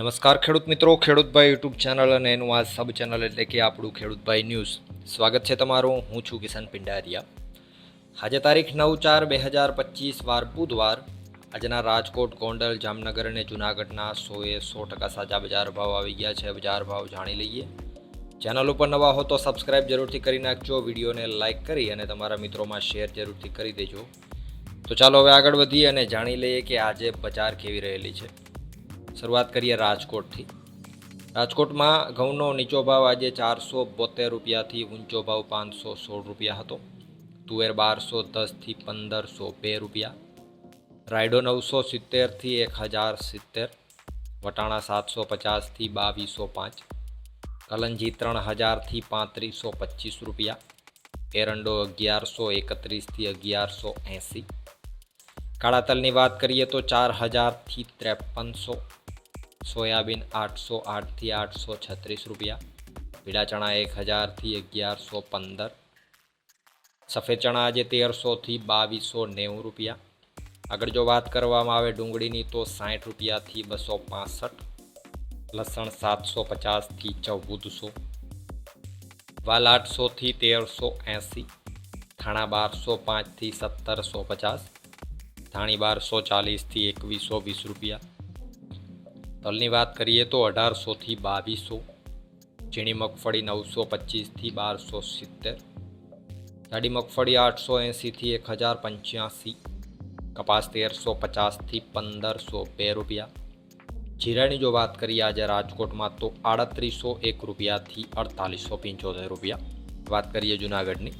નમસ્કાર ખેડૂત મિત્રો, ખેડૂતભાઈ યુટ્યુબ ચેનલ અને એનું આ સબ ચેનલ એટલે કે આપણું ખેડૂતભાઈ ન્યૂઝ. સ્વાગત છે તમારું, હું છું કિશન પિંડારિયા. આજે તારીખ નવ ચાર બે હજાર પચીસ વાર બુધવાર, આજના રાજકોટ, ગોંડલ, જામનગર અને જૂનાગઢના સોએ સો ટકા સાચા બજાર ભાવ આવી ગયા છે. બજાર ભાવ જાણી લઈએ. ચેનલ ઉપર નવા હો તો સબસ્ક્રાઇબ જરૂરથી કરી નાખજો, વિડીયોને લાઇક કરી અને તમારા મિત્રોમાં શેર જરૂરથી કરી દેજો. તો ચાલો હવે આગળ વધીએ અને જાણી લઈએ કે આજે બજાર કેવી રહેલી છે. શરૂઆત કરીએ રાજકોટથી. રાજકોટમાં ઘઉંનો નીચો ભાવ આજે ચારસો બોતેર રૂપિયાથી ઊંચો ભાવ પાંચસો સોળ રૂપિયા હતો. તુવેર બારસો દસથી પંદરસો બે રૂપિયા. રાયડો નવસો સિત્તેરથી એક હજાર સિત્તેર. વટાણા સાતસો પચાસથી બાવીસો પાંચ. કલંજી ત્રણ હજારથી પાંત્રીસો પચીસ રૂપિયા. એરંડો અગિયારસો એકત્રીસથી અગિયારસો એંસી. કાળા તલની વાત કરીએ તો ચાર હજારથી ત્રેપનસો. સોયાબીન આઠસો આઠથી આઠસો છત્રીસ રૂપિયા, પીળા ચણા એક હજારથી અગિયારસો પંદર, સફેદ ચણા આજે તેરસોથી બાવીસો નેવું રૂપિયા. આગળ જો વાત કરવામાં આવે ડુંગળીની તો સાઠ રૂપિયાથી બસો પાસઠ, લસણ સાતસો પચાસથી ચૌદસો, વાલ આઠસોથી તેરસો એંસી થાણા બારસો પાંચથી સત્તરસો પચાસ, ધાણી બારસો ચાલીસથી એકવીસો વીસ રૂપિયા તલની વાત કરીએ તો અઢારસોથી બાવીસો, ઝીણી મગફળી નવસો પચીસથી બારસો સિત્તેર, જાડી મગફળી આઠસો એંસીથી એક હજાર પંચ્યાસી, કપાસ તેરસો પચાસથી પંદરસો બે રૂપિયા. જીરાની જો વાત કરીએ આજે રાજકોટમાં તો આડત્રીસો એક રૂપિયાથી અડતાલીસો પંચોતેર રૂપિયા. વાત કરીએ જુનાગઢની.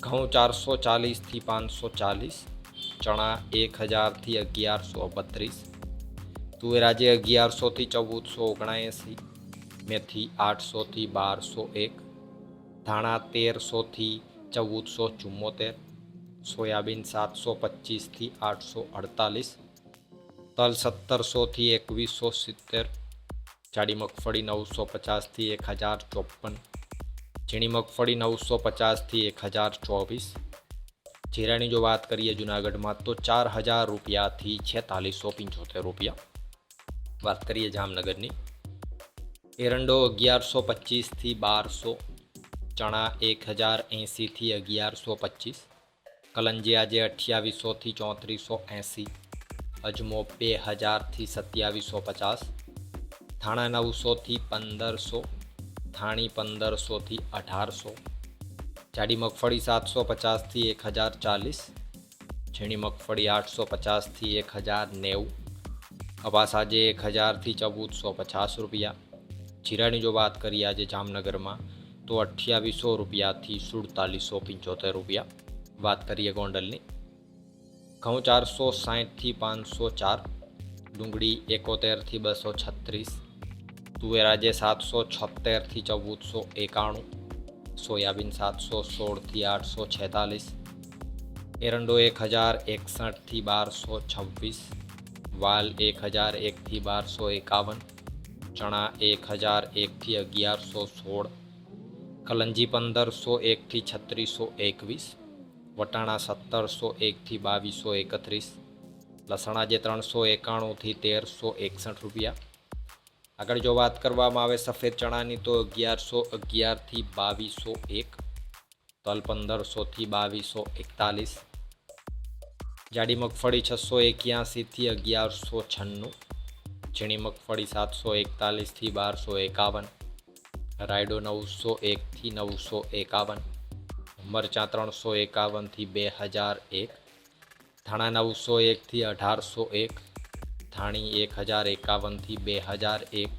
ઘઉં ચારસો ચાલીસથી પાંચસો ચાલીસ, ચણા એક હજારથી અગિયારસો બત્રીસ તુવેર આજે અગિયારસોથી ચૌદસો ઓગણએંસી, મેથી આઠસોથી બારસો એક, ધાણા તેરસોથી ચૌદસો ચુમ્મોતેર, સોયાબીન સાતસો પચીસથી આઠસો અડતાલીસ, તલ સત્તરસોથી એકવીસો સિત્તેર, જાડી મગફળી નવસો પચાસથી એક હજાર ચોપન, ઝીણી મગફળી નવસો પચાસથી એક હજાર ચોવીસ, જીરાની જો વાત કરીએ જુનાગઢમાં તો ચાર હજાર રૂપિયાથી છેતાલીસો પંચોતેર રૂપિયા. વાત કરીએ જામનગરની. એરંડો અગિયારસો પચીસથી બારસો, ચણા એક હજાર એંસીથી અગિયારસો પચીસ કલંજિયા જે અઠ્યાવીસોથી ચોત્રીસો એંસી, અજમો બે હજારથી સત્યાવીસો પચાસ થાણા નવસોથી પંદરસો થાણી પંદરસોથી અઢારસો, જાડી મગફળી સાતસો પચાસથી એક હજાર ચાલીસ, ઝીણી મગફળી આઠસો પચાસથી એક હજાર નેવું કપાસ આજે એક હજારથી ચૌદસો પચાસ રૂપિયા જીરાની જો વાત કરીએ આજે જામનગરમાં તો અઠ્યાવીસો રૂપિયાથી સુડતાલીસો પંચોતેર રૂપિયા વાત કરીએ ગોંડલની ઘઉં ચારસો સાહીઠથી પાંચસો ચાર ડુંગળી એકોતેરથી બસો છત્રીસ તુવેર આજે સાતસો છોતેરથી ચૌદસો એકાણું સોયાબીન સાતસો સોળથી આઠસો છેતાલીસ એરંડો એક હજાર એકસઠથી બારસો છવ્વીસ વાલ એક હજાર એકથી બારસો એકાવન, ચણા એક હજાર એકથી અગિયારસો સોળ, કલંજી પંદરસો એકથી છત્રીસો એકવીસ, વટાણા સત્તરસો એકથી બાવીસો એકત્રીસ, લસણા જે ત્રણસો એકાણુંથી તેરસો એકસઠ રૂપિયા. આગળ જો વાત કરવામાં આવે સફેદ ચણાની તો અગિયારસો અગિયારથી બાવીસો એક, તલ પંદરસોથી બાવીસો એકતાલીસ જાડી મગફળી છસો એક્યાસીથી અગિયારસો છન્નું, ઝીણી મગફળી સાતસો એકતાલીસથી બારસો એકાવન, રાયડો નવસો એકથી નવસો એકાવન, મરચાં ત્રણસો એકાવનથી બે હજાર એક, ધાણા નવસો એકથી અઢારસો એક, ધાણી એક હજાર એકાવનથી બે હજાર એક,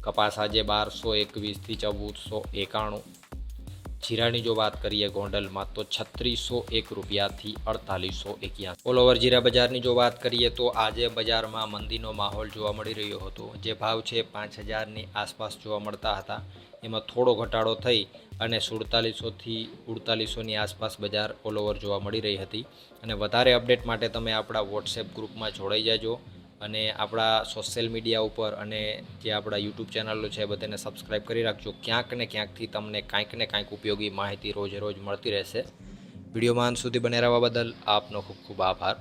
કપાસ આજે બારસો એકવીસથી ચૌદસો એકાણું જીરાની જો વાત કરીએ ગોંડલમાં, તો છત્રીસો એક રૂપિયાથી અડતાલીસો એક્યાસી. ઓલ ઓવર જીરા બજારની જો વાત કરીએ, તો આજે બજારમાં મંદીનો માહોલ જોવા મળી રહ્યો હતો. જે ભાવ છે પાંચ હજારની આસપાસ જોવા મળતા હતા. એમાં થોડો ઘટાડો થઈ અને સુડતાલીસોથી ઉડતાલીસોની આસપાસ બજાર ઓલ ઓવર જોવા મળી રહી હતી. અને વધારે અપડેટ માટે તમે આપણા વોટ્સએપ ગ્રુપમાં જોડાઈ જાજો. અને આપણા સોશિયલ મીડિયા ઉપર અને જે આપણા યુટ્યુબ ચેનલો છે બધાને સબસ્ક્રાઈબ કરી રાખજો. ક્યાંક ને ક્યાંકથી તમને કાંઈક ને કાંઈક ઉપયોગી માહિતી રોજે રોજ મળતી રહેશે. વિડીયોમાં સુધી બને રહેવા બદલ આપનો ખૂબ ખૂબ આભાર.